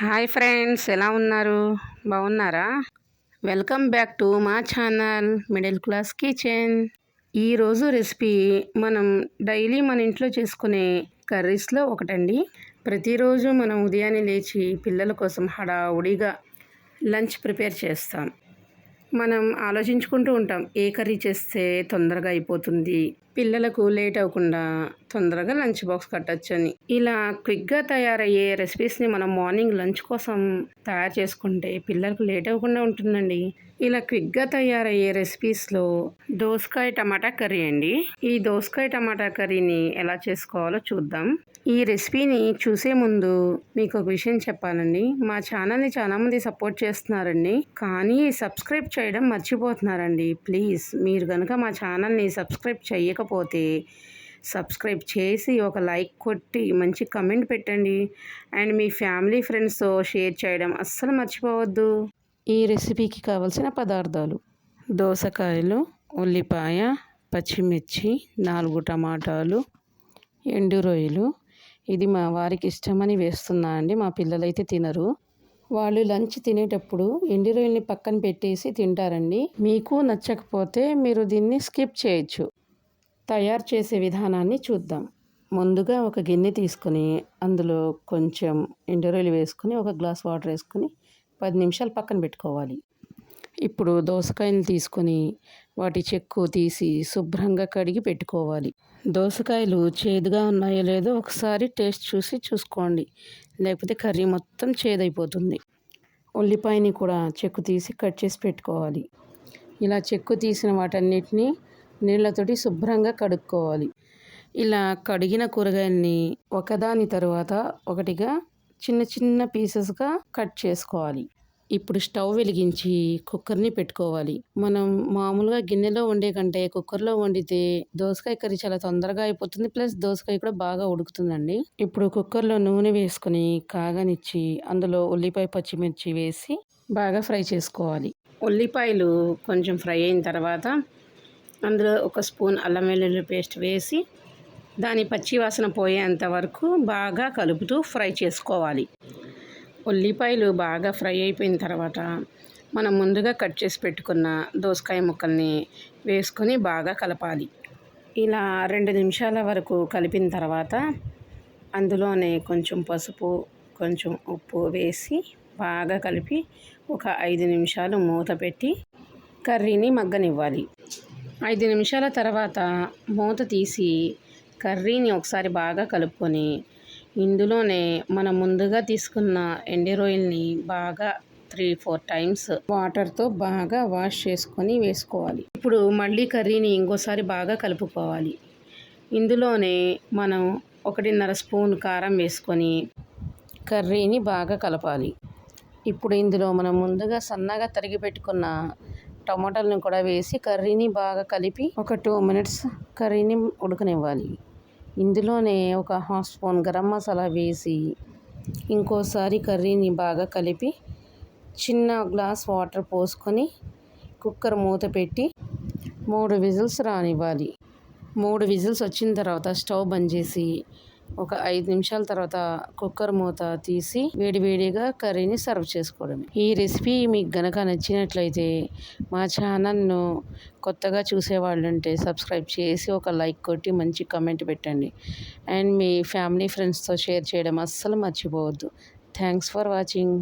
Hi friends ఎలా ఉన్నారు? బాగున్నారా? వెల్కమ్ బ్యాక్ టు మా ఛానల్ మిడిల్ క్లాస్ కిచెన్. ఈరోజు రెసిపీ మనం డైలీ మన ఇంట్లో చేసుకునే కర్రీస్లో ఒకటండి. ప్రతిరోజు మనం ఉదయాన్నే లేచి పిల్లల కోసం హడావుడిగా లంచ్ ప్రిపేర్ చేస్తాం. మనం ఆలోచించుకుంటూ ఉంటాం ఏ కర్రీ చేస్తే తొందరగా అయిపోతుంది పిల్లలకు లేట్ అవ్వకుండా తొందరగా లంచ్ బాక్స్ కట్టొచ్చని. ఇలా క్విక్గా తయారయ్యే రెసిపీస్ని మనం మార్నింగ్ లంచ్ కోసం తయారు చేసుకుంటే పిల్లలకు లేట్ అవ్వకుండా ఉంటుందండి. ఇలా క్విక్గా తయారయ్యే రెసిపీస్లో దోసకాయ టమాటా కర్రీ అండి. ఈ దోసకాయ టమాటా కర్రీని ఎలా చేసుకోవాలో చూద్దాం. ఈ రెసిపీని చూసే ముందు మీకు ఒక విషయం చెప్పాలండి. మా ఛానల్ని చాలామంది సపోర్ట్ చేస్తున్నారండి. కానీ సబ్స్క్రైబ్ చేయడం మర్చిపోతున్నారండి. ప్లీజ్ మీరు కనుక మా ఛానల్ని సబ్స్క్రైబ్ చేయకపోతే సబ్స్క్రైబ్ చేసి ఒక లైక్ కొట్టి మంచి కమెంట్ పెట్టండి. అండ్ మీ ఫ్యామిలీ ఫ్రెండ్స్తో షేర్ చేయడం అస్సలు మర్చిపోవద్దు. ఈ రెసిపీకి కావలసిన పదార్థాలు దోసకాయలు ఉల్లిపాయ పచ్చిమిర్చి నాలుగు టమాటాలు ఎండు రొయ్యలు. ఇది మా వారికి ఇష్టమని వేస్తున్నా అండి మా పిల్లలైతే తినరు. వాళ్ళు లంచ్ తినేటప్పుడు ఎండు రొయ్యల్ని పక్కన పెట్టేసి తింటారండి. మీకు నచ్చకపోతే మీరు దీన్ని స్కిప్ చేయొచ్చు. తయారు చేసే విధానాన్ని చూద్దాం. ముందుగా ఒక గిన్నె తీసుకొని అందులో కొంచెం ఎండు వేసుకొని ఒక గ్లాస్ వాటర్ వేసుకొని పది నిమిషాలు పక్కన పెట్టుకోవాలి. ఇప్పుడు దోసకాయలు తీసుకొని వాటి చెక్కు తీసి శుభ్రంగా కడిగి పెట్టుకోవాలి. దోసకాయలు చేదుగా ఉన్నాయో లేదో ఒకసారి టేస్ట్ చూసి చూసుకోండి. లేకపోతే కర్రీ మొత్తం చేదైపోతుంది. ఉల్లిపాయని కూడా చెక్కు తీసి కట్ చేసి పెట్టుకోవాలి. ఇలా చెక్కు తీసిన వాటన్నిటిని నీళ్ళతోటి శుభ్రంగా కడుక్కోవాలి. ఇలా కడిగిన కూరగాయల్ని ఒకదాని తర్వాత ఒకటిగా చిన్న చిన్న పీసెస్గా కట్ చేసుకోవాలి. ఇప్పుడు స్టవ్ వెలిగించి కుక్కర్ని పెట్టుకోవాలి. మనం మామూలుగా గిన్నెలో వండే కంటే కుక్కర్లో వండితే దోసకాయ కర్రీ చాలా తొందరగా అయిపోతుంది ప్లస్ దోసకాయ కూడా బాగా ఉడుకుతుందండి. ఇప్పుడు కుక్కర్లో నూనె వేసుకొని కాగనిచ్చి అందులో ఉల్లిపాయ పచ్చిమిర్చి వేసి బాగా ఫ్రై చేసుకోవాలి. ఉల్లిపాయలు కొంచెం ఫ్రై అయిన తర్వాత అందులో ఒక స్పూన్ అల్లం వెల్లుల్లి పేస్ట్ వేసి దాని పచ్చివాసన పోయేంత వరకు బాగా కలుపుతూ ఫ్రై చేసుకోవాలి. ఉల్లిపాయలు బాగా ఫ్రై అయిపోయిన తర్వాత మనం ముందుగా కట్ చేసి పెట్టుకున్న దోసకాయ ముక్కల్ని వేసుకొని బాగా కలపాలి. ఇలా రెండు నిమిషాల వరకు కలిపిన తర్వాత అందులోనే కొంచెం పసుపు కొంచెం ఉప్పు వేసి బాగా కలిపి ఒక ఐదు నిమిషాలు మూత పెట్టి కర్రీని మగ్గనివ్వాలి. ఐదు నిమిషాల తర్వాత మూత తీసి కర్రీని ఒకసారి బాగా కలుపుకొని ఇందులోనే మనం ముందుగా తీసుకున్న ఎండిరోయిల్ని బాగా త్రీ ఫోర్ టైమ్స్ వాటర్తో బాగా వాష్ చేసుకొని వేసుకోవాలి. ఇప్పుడు మళ్ళీ కర్రీని ఇంకోసారి బాగా కలుపుకోవాలి. ఇందులోనే మనం ఒకటిన్నర స్పూన్ కారం వేసుకొని కర్రీని బాగా కలపాలి. ఇప్పుడు ఇందులో మనం ముందుగా సన్నగా తరిగి పెట్టుకున్న టమాటాలను కూడా వేసి కర్రీని బాగా కలిపి ఒక టూ మినిట్స్ కర్రీని ఉడకనివ్వాలి. ఇందులోనే ఒక హాఫ్ స్పూన్ గరం మసాలా వేసి ఇంకోసారి కర్రీని బాగా కలిపి చిన్న గ్లాస్ వాటర్ పోసుకొని కుక్కర్ మూత పెట్టి మూడు విజిల్స్ రానివ్వాలి. మూడు విజిల్స్ వచ్చిన తర్వాత స్టవ్ బంద్ చేసి ఒక ఐదు నిమిషాల తర్వాత కుక్కర్ మూత తీసి వేడివేడిగా కర్రీని సర్వ్ చేసుకోవడం ఈ రెసిపీ మీకు గనక నచ్చినట్లయితే మా ఛానల్ను కొత్తగా చూసేవాళ్ళు ఉంటే సబ్స్క్రైబ్ చేసి ఒక లైక్ కొట్టి మంచి కమెంట్ పెట్టండి. అండ్ మీ ఫ్యామిలీ ఫ్రెండ్స్తో షేర్ చేయడం అస్సలు మర్చిపోవద్దు. Thanks for watching.